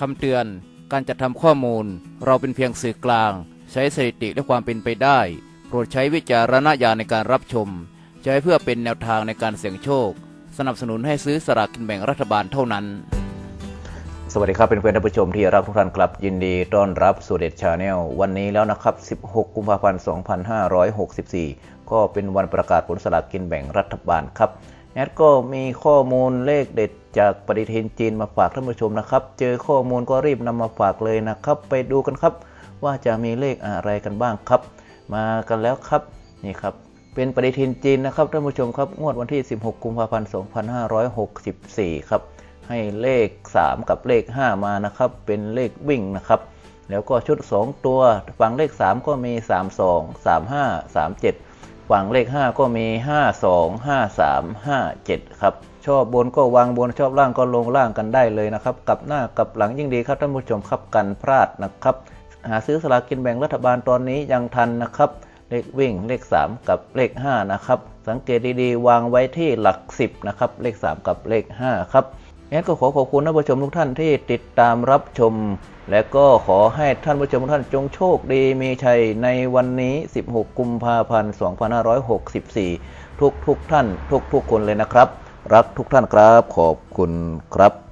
คำเตือน การจัดทำข้อมูล เราเป็นเพียงสื่อกลาง ใช้สถิติและความเป็นไปได้ โปรดใช้วิจารณญาณในการรับชม ใช้เพื่อเป็นแนวทางในการเสี่ยงโชค สนับสนุนให้ซื้อสลากกินแบ่งรัฐบาลเท่านั้น สวัสดีครับเป็นเพื่อนท่านผู้ชมที่รักทุกท่านครับยินดีต้อนรับสู่เด็ดชาแนลวันนี้แล้วนะครับ 16 กุมภาพันธ์ 2564 ก็เป็นวันประกาศผลสลากกินแบ่งรัฐบาลครับ แอดก็มีข้อมูลเลขเด็ดจากปฏิทินจีนมาฝากท่านผู้ชมนะครับ เจอข้อมูลก็รีบนำมาฝากเลยนะครับ ไปดูกันครับ ว่าจะมีเลขอะไรกันบ้างครับ มากันแล้วครับนี่ครับ เป็นปฏิทินจีนนะครับท่านผู้ชมครับงวดวันที่ 16 กุมภาพันธ์ 2564 ครับ ให้เลข 3 กับเลข 5 มานะครับ เป็นเลขวิ่งนะครับ แล้วก็ชุด 2 ตัว ฝั่งเลข 3 ก็มี 3 2 3 5 3 7 ฝั่งเลข 5 ก็มี 5 2 5 3 5 7 ครับ ชอบบนก็วางบนชอบล่างก็ลงล่างกันได้เลยนะครับกับหน้ากับหลังยิ่งดีครับท่านผู้ชมครับกันพลาดนะครับ หาซื้อสลากกินแบ่งรัฐบาลตอนนี้ยังทันนะครับ เลขวิ่งเลข 3 กับเลข 5 นะครับ สังเกตดีๆ วางไว้ที่หลัก 10 นะครับ เลข 3 กับเลข 5 ครับ งั้นก็ขอขอบคุณท่านผู้ชมทุกท่านที่ติดตามรับชม และก็ขอให้ท่านผู้ชมทุกท่านจงโชคดีมีชัยในวันนี้ 16 กุมภาพันธ์ 2564 ทุกทุกท่าน ทุกทุกคนเลยนะครับ รักทุกท่านครับ ขอบคุณครับ